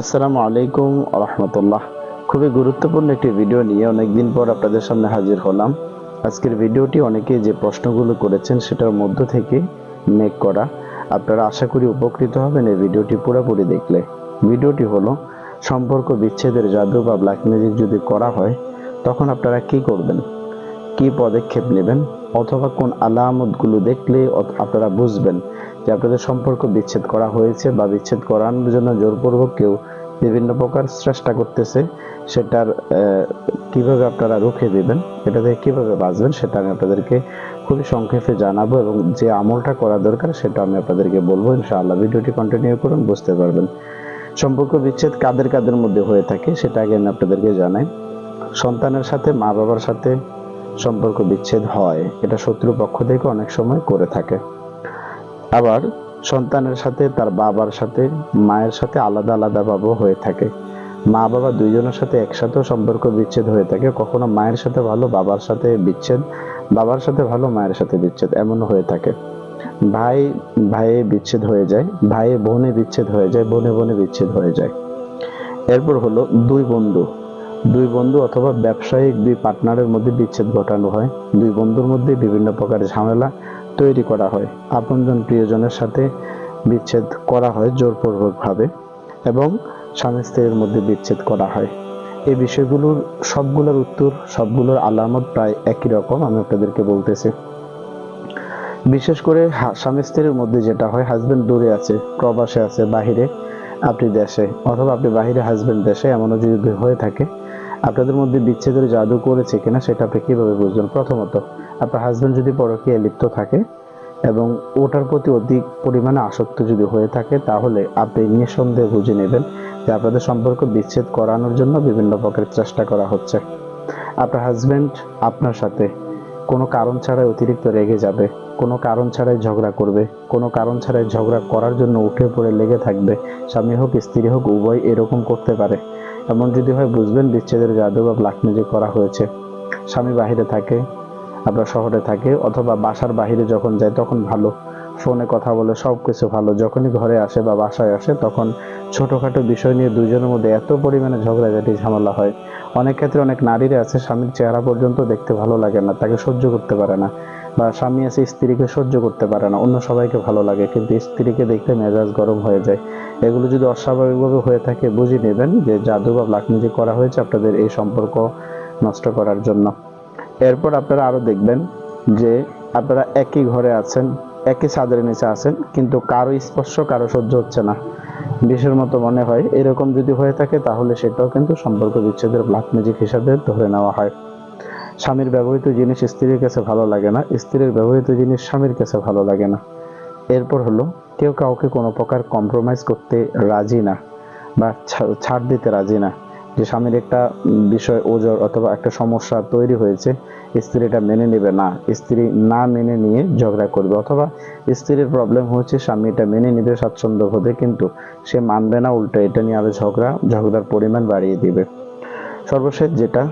আসসালামু আলাইকুম রহমতুল্লাহ খুবই গুরুত্বপূর্ণ একটি ভিডিও নিয়ে অনেকদিন পর আপনাদের সামনে হাজির হলাম। আজকের ভিডিওটি অনেকে যে প্রশ্নগুলো করেছেন সেটার মধ্য থেকে মেক করা। আপনারা আশা করি উপকৃত হবেন এই ভিডিওটি পুরোপুরি দেখলে। ভিডিওটি হলো, সম্পর্ক বিচ্ছেদের জাদু বা ব্ল্যাক ম্যাজিক যদি করা হয়, তখন আপনারা কি করবেন? কি পদক্ষেপ নেবেন অথবা কোন আলামতগুলো দেখলে আপনারা বুঝবেন যে আপনাদের সম্পর্ক বিচ্ছেদ করা হয়েছে বা বিচ্ছেদ করানোর জন্য জোরপূর্বক কেউ বিভিন্ন প্রকার চেষ্টা করতেছে, সেটার কীভাবে আপনারা রুখে দিবেন, এটা থেকে কীভাবে বাঁচবেন সেটা আমি আপনাদেরকে খুবই সংক্ষেপে জানাব এবং যে আমলটা করা দরকার সেটা আমি আপনাদেরকে বলব। ইনশাআল্লাহ ভিডিওটি কন্টিনিউ করুন, বুঝতে পারবেন সম্পর্ক বিচ্ছেদ কাদের কাদের মধ্যে হয়ে থাকে সেটা আগে আমি আপনাদেরকে জানাই। সন্তানের সাথে মা বাবার সাথে সম্পর্ক বিচ্ছেদ হয়, এটা শত্রু পক্ষ থেকে অনেক সময় করে থাকে। আবার সন্তানের সাথে, তার বাবার সাথে, মায়ের সাথে আলাদা আলাদা ভাবে হয়ে থাকে। মা বাবা দুইজনের সাথে একসাথেও সম্পর্ক বিচ্ছেদ হয়ে থাকে, কখনো মায়ের সাথে ভালো, বাবার সাথে বিচ্ছেদ, বাবার সাথে ভালো, মায়ের সাথে বিচ্ছেদ, এমনও হয়ে থাকে। ভাই, ভাইয়ে বিচ্ছেদ হয়ে যায়, ভাইয়ে বোনে বিচ্ছেদ হয়ে যায়, বোনে বোনে বিচ্ছেদ হয়ে যায়। এরপর হলো দুই বন্ধু। দুই বন্ধু অথবা ব্যবসায়িক দুই পার্টনারের মধ্যে বিচ্ছেদ ঘটানো হয়। দুই বন্ধুর মধ্যে বিভিন্ন প্রকার ঝামেলা তৈরি করা হয়। আপনজন প্রিয়জনের সাথে বিচ্ছেদ করা হয় জোরপূর্বকভাবে এবং স্বামী স্ত্রীর মধ্যে বিচ্ছেদ করা হয়। এই বিষয়গুলোর সবগুলোর উত্তর, সবগুলোর আলামত প্রায় একই রকম আমি আপনাদেরকে বলতেছি। বিশেষ করে স্বামী স্ত্রীর মধ্যে যেটা হয় হাজবেন্ড দূরে আছে, প্রবাসে আছে, বাহিরে। আপনি দেশে অথবা আপনি বাহিরে হাজবেন্ড দেশে এমনও যদি হয়ে থাকে, আপনাদের মধ্যে বিচ্ছেদের জাদু করেছে কিনা সেটা আপনি কীভাবে বুঝবেন? প্রথমত, আপনার হাজবেন্ড যদি পরকীয়ায় লিপ্ত থাকে এবং ওটার প্রতি অধিক পরিমাণে আসক্ত যদি হয়ে থাকে, তাহলে আপনি নিঃসন্দেহে বুঝে নেবেন যে আপনাদের সম্পর্ক বিচ্ছেদ করানোর জন্য বিভিন্ন প্রকার চেষ্টা করা হচ্ছে। আপনার হাজবেন্ড আপনার সাথে কোনো কারণ ছাড়াই অতিরিক্ত রেগে যাবে, কোনো কারণ ছাড়াই ঝগড়া করবে, কোনো কারণ ছাড়াই ঝগড়া করার জন্য উঠে পড়ে লেগে থাকবে, স্বামী হোক, স্ত্রী হোক, উভয় এরকম করতে পারে। এমন যদি হয় বুঝবেন বিচ্ছেদের জাদু বা ব্ল্যাক ম্যাজিক করা হয়েছে। স্বামী বাহিরে থাকে আপনার শহরে থাকে, অথবা বাসার বাহিরে যখন যায় তখন ভালো। ফোনে কথা বলে সব কিছু ভালো, যখনই ঘরে আসে বা বাসায় আসে তখন ছোটখাটো বিষয় নিয়ে দুজনের মধ্যে এত পরিমাণে ঝগড়াঝাটি, ঝামেলা হয়। অনেক ক্ষেত্রে অনেক নারীরা আছে, স্বামীর চেহারা পর্যন্ত দেখতে ভালো লাগে না, তাকে সহ্য করতে পারে না। বা স্বামী আছে, স্ত্রীকে সহ্য করতে পারে না, অন্য সবাইকে ভালো লাগে, কিন্তু স্ত্রীকে দেখতে মেজাজ গরম হয়ে যায়। এগুলো যদি অস্বাভাবিকভাবে হয়ে থাকে, বুঝে নেবেন যে জাদু বা ব্ল্যাক ম্যাজিক করা হয়েছে আপনাদের এই সম্পর্ক নষ্ট করার জন্য। এরপর আপনারা আরও দেখবেন যে আপনারা একই ঘরে আছেন, একই ছাদের নিচে আছেন, কিন্তু কারও স্পর্শ, কারও সহ্য হচ্ছে না। বিষের মতো মনে হয়। এরকম যদি হয়ে থাকে, তাহলে সেটাও কিন্তু সম্পর্ক বিচ্ছেদের ব্ল্যাক ম্যাজিক হিসাবে ধরে নেওয়া হয়। স্বামীর ব্যবহৃত জিনিস স্ত্রীর কাছে ভালো লাগে না। স্ত্রীর ব্যবহৃত জিনিস স্বামীর কাছে ভালো লাগে না। এরপর হলো, কেউ কাউকে কোনো প্রকার কম্প্রোমাইজ করতে রাজি না বা ছাড় দিতে রাজি না। যে স্বামীর একটা বিষয়, ওজোর অথবা একটা সমস্যা তৈরি হয়েছে, স্ত্রী এটা মেনে নেবে না। স্ত্রী না মেনে নিয়ে ঝগড়া করবে অথবা স্ত্রীর প্রবলেম হচ্ছে স্বামী এটা মেনে নিবে স্বাচ্ছন্দ্য বোধে, কিন্তু সে মানবে না, উল্টো এটা নিয়ে আরও ঝগড়া, ঝগড়ার পরিমাণ বাড়িয়ে দিবে। সর্বশেষ যেটা,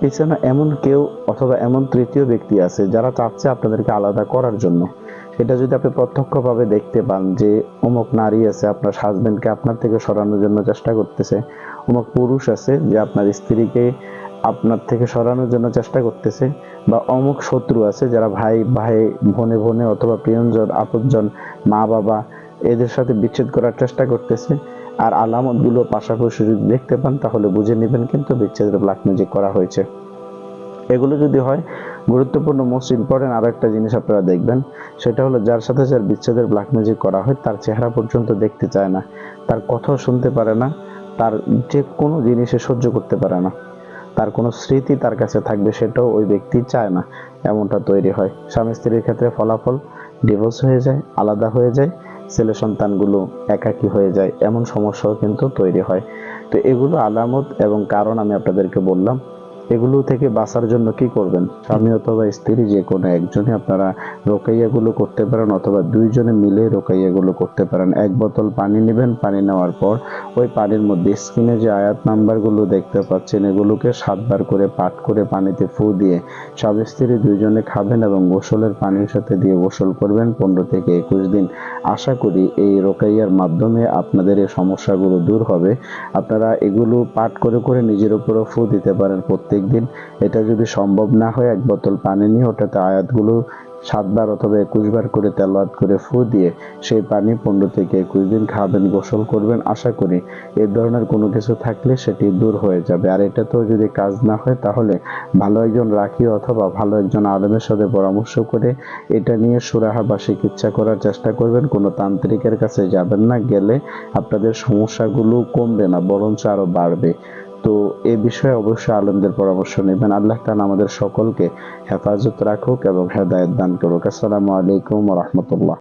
পিছনে এমন কেউ অথবা এমন তৃতীয় ব্যক্তি আছে যারা চাচ্ছে আপনাদেরকে আলাদা করার জন্য। এটা যদি আপনি প্রত্যক্ষভাবে দেখতে পান যে অমুক নারী আছে, আপনার হাজবেন্ডকে আপনার থেকে সরানোর জন্য চেষ্টা করতেছে, অমুক পুরুষ আছে যে আপনার স্ত্রীকে আপনার থেকে সরানোর জন্য চেষ্টা করতেছে, বা অমুক শত্রু আছে যারা ভাই ভাই বোনে বোনে অথবা প্রিয়জন, আপনজন, মা, বাবা এদের সাথে বিচ্ছেদ করার চেষ্টা করতেছে, আর আলামতগুলো পাশাপাশি যদি দেখতে পান তাহলে বুঝে নেবেন কিন্তু বিচ্ছেদের ব্ল্যাক ম্যাজিক করা হয়েছে। এগুলো যদি হয়, গুরুত্বপূর্ণ মোস্ট ইম্পর্টেন্ট আরও একটা জিনিস আপনারা দেখবেন, সেটা হলো যার সাথে যার বিচ্ছেদের ব্ল্যাক ম্যাজিক করা হয়, তার চেহারা পর্যন্ত দেখতে চায় না, তার কথাও শুনতে পারে না, তার যে কোনো জিনিসে সহ্য করতে পারে না, তার কোনো স্মৃতি তার কাছে থাকবে, সেটাও ওই ব্যক্তি চায় না, এমনটা তৈরি হয়। স্বামী স্ত্রীর ক্ষেত্রে ফলাফল ডিভোর্স হয়ে যায়, আলাদা হয়ে যায়, ছেলে সন্তানগুলো একাকী হয়ে যায়, এমন সমস্যাও কিন্তু তৈরি হয়। তো এগুলো আলামত এবং কারণ আমি আপনাদেরকে বললাম এগুলো থেকে বাঁচার জন্য কি করবেন? স্বামী অথবা স্ত্রী, যে কোনো একজনই আপনারা রোকাইয়াগুলো করতে পারেন অথবা দুইজনে মিলে রোকাইয়াগুলো করতে পারেন। এক বোতল পানি নেবেন, পানি নেওয়ার পর ওই পানির মধ্যে স্ক্রিনে যে আয়াত নাম্বারগুলো দেখতে পাচ্ছেন, এগুলোকে সাতবার করে পাঠ করে পানিতে ফু দিয়ে স্বামী স্ত্রী দুইজনে খাবেন এবং গোসলের পানির সাথে দিয়ে গোসল করবেন পনেরো থেকে একুশ দিন। আশা করি এই রোকাইয়ার মাধ্যমে আপনাদের এই সমস্যাগুলো দূর হবে। আপনারা এগুলো পাঠ করে করে নিজের উপরও ফু দিতে পারেন প্রত্যেক দিন এটা যদি সম্ভব না হয়, এক বোতল পানি নিয়ে ওটাতে আয়াতগুলো সাতবার অথবা একুশ বার করে তেলাওয়াত করে ফু দিয়ে সেই পানি পনেরো থেকে একুশ দিন খাবেন, গোসল করবেন। আশা করি এই ধরনের কোনো কিছু থাকলে সেটি দূর হয়ে যাবে। আর এটাতেও যদি কাজ না হয়, তাহলে ভালো একজন রাখি অথবা ভালো একজন আলেমের সাথে পরামর্শ করে এটা নিয়ে সুরাহা বা চিকিৎসা করার চেষ্টা করবেন। কোনো তান্ত্রিকের কাছে যাবেন না, গেলে আপনাদের সমস্যাগুলো কমবে না, বরঞ্চ আরও বাড়বে। তো এ বিষয়ে অবশ্যই আলমদের পরামর্শ নেবেন। আল্লাহ তালা আমাদের সকলকে হেফাজত রাখুক এবং হেদায়ত দান করুক। আসসালামু আলাইকুম রহমতুল্লাহ।